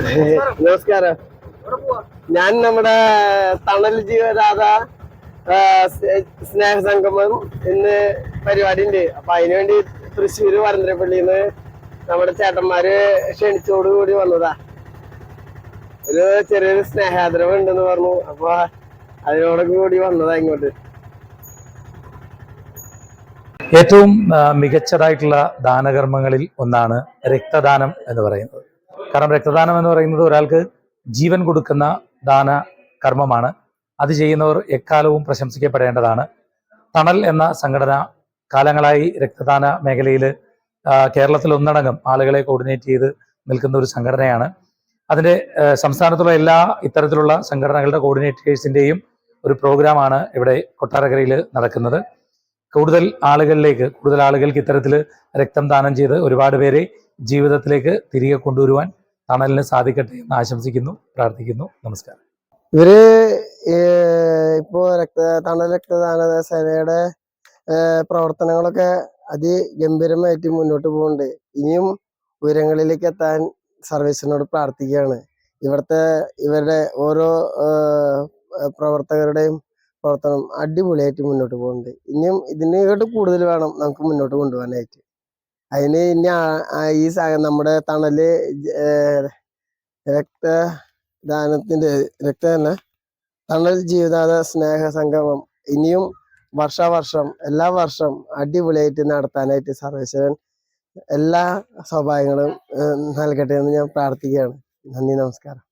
നമസ്കാരം. ഞാൻ നമ്മുടെ തണൽ ജീവരാധ സ്നേഹ സംഗമം ഇന്ന് പരിപാടി ഉണ്ട് അപ്പൊ അതിനുവേണ്ടി തൃശ്ശൂര് വരന്തരപ്പള്ളിന്ന് നമ്മുടെ ചേട്ടന്മാര് ക്ഷണിച്ചോട് കൂടി വന്നതാ. ഒരു ചെറിയൊരു സ്നേഹാദരവ് ഉണ്ടെന്ന് പറഞ്ഞു. അപ്പൊ അതിനോടൊക്കെ കൂടി വന്നതാ ഇങ്ങോട്ട്. ഏറ്റവും മികച്ചതായിട്ടുള്ള ദാനകർമ്മങ്ങളിൽ ഒന്നാണ് രക്തദാനം എന്ന് പറയുന്നത്. കാരണം രക്തദാനം എന്ന് പറയുന്നത് ഒരാൾക്ക് ജീവൻ കൊടുക്കുന്ന ദാന കർമ്മമാണ്. അത് ചെയ്യുന്നവർ എക്കാലവും പ്രശംസിക്കപ്പെടേണ്ടതാണ്. തണൽ എന്ന സംഘടന കാലങ്ങളായി രക്തദാന മേഖലയിൽ കേരളത്തിൽ ഒന്നടങ്കം ആളുകളെ കോർഡിനേറ്റ് ചെയ്ത് നിൽക്കുന്ന ഒരു സംഘടനയാണ്. അതിന്റെ സംസ്ഥാനത്തുള്ള എല്ലാ ഇത്തരത്തിലുള്ള സംഘടനകളുടെ കോർഡിനേറ്റേഴ്സിന്റെയും ഒരു പ്രോഗ്രാമാണ് ഇവിടെ കൊട്ടാരക്കരയിൽ നടക്കുന്നത്. കൂടുതൽ ആളുകളിലേക്ക് കൂടുതൽ ആളുകൾക്ക് ഇത്തരത്തിൽ രക്തം ദാനം ചെയ്ത് ഒരുപാട് പേരെ ജീവിതത്തിലേക്ക് തിരികെ കൊണ്ടുവരുവാൻ തണലിന് സാധിക്കട്ടെ എന്ന് ആശംസിക്കുന്നു പ്രാർത്ഥിക്കുന്നു. നമസ്കാരം. ഇവർ ഇപ്പോ രക്ത തണൽ രക്തദാന സേനയുടെ പ്രവർത്തനങ്ങളൊക്കെ അതിഗംഭീരമായിട്ട് മുന്നോട്ട് പോകുന്നുണ്ട് ഇനിയും ഉയരങ്ങളിലേക്ക് എത്താൻ സർവീസിനോട് പ്രാർത്ഥിക്കുകയാണ്. ഇവിടുത്തെ ഇവരുടെ ഓരോ പ്രവർത്തകരുടെയും പ്രവർത്തനം അടിപൊളിയായിട്ട് മുന്നോട്ട് പോകുന്നുണ്ട് ഇനിയും ഇതിനെക്കാട്ട് കൂടുതൽ വേണം നമുക്ക് മുന്നോട്ട് കൊണ്ടുപോകാനായിട്ട്. അതിന് ഇനി ഈ നമ്മുടെ തണൽ രക്തദാനത്തിന്റെ രക്ത തന്നെ തണൽ ജീവിതാത സ്നേഹ സംഗമം. ഇനിയും വർഷാവർഷം എല്ലാ വർഷം അടിപൊളിയായിട്ട് നടത്താനായിട്ട് സർവേശ്വരൻ എല്ലാ സ്വഭാവങ്ങളും നൽകട്ടെ എന്ന് ഞാൻ പ്രാർത്ഥിക്കുകയാണ്. നന്ദി നമസ്കാരം.